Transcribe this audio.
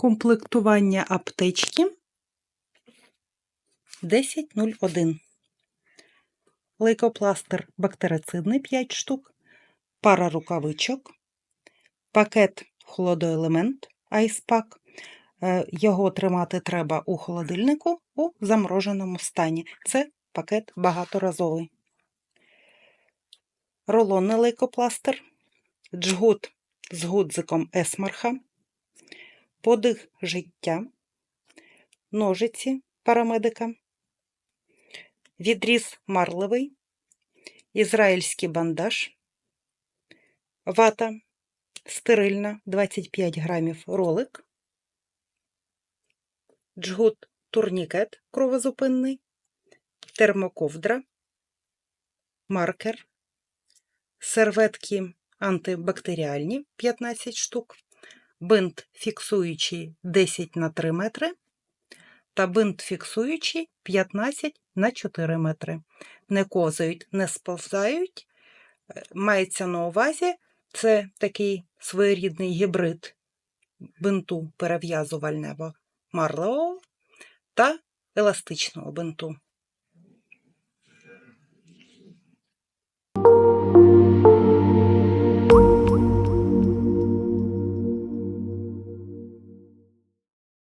комплектування аптечки 1001. Лейкопластир бактерицидний 5 штук, пара рукавичок, пакет холодоелемент айспак. Е, Його тримати треба у холодильнику у замороженому стані. Це пакет багаторазовий. Рулонний лейкопластир, джгут з гудзиком есмарха, подих життя, ножиці парамедика, відріз марливий, ізраїльський бандаж, вата стерильна 25 грамів ролик, джгут турнікет кровозупинний, термоковдра, маркер, серветки антибактеріальні 15 штук, бинт фіксуючий 10 на 3 метри та бинт фіксуючий 15 на 4 метри. Не козають, не сповзають. Е, Мається на увазі, це такий своєрідний гібрид бинту перев'язувального марлевого та еластичного бинту.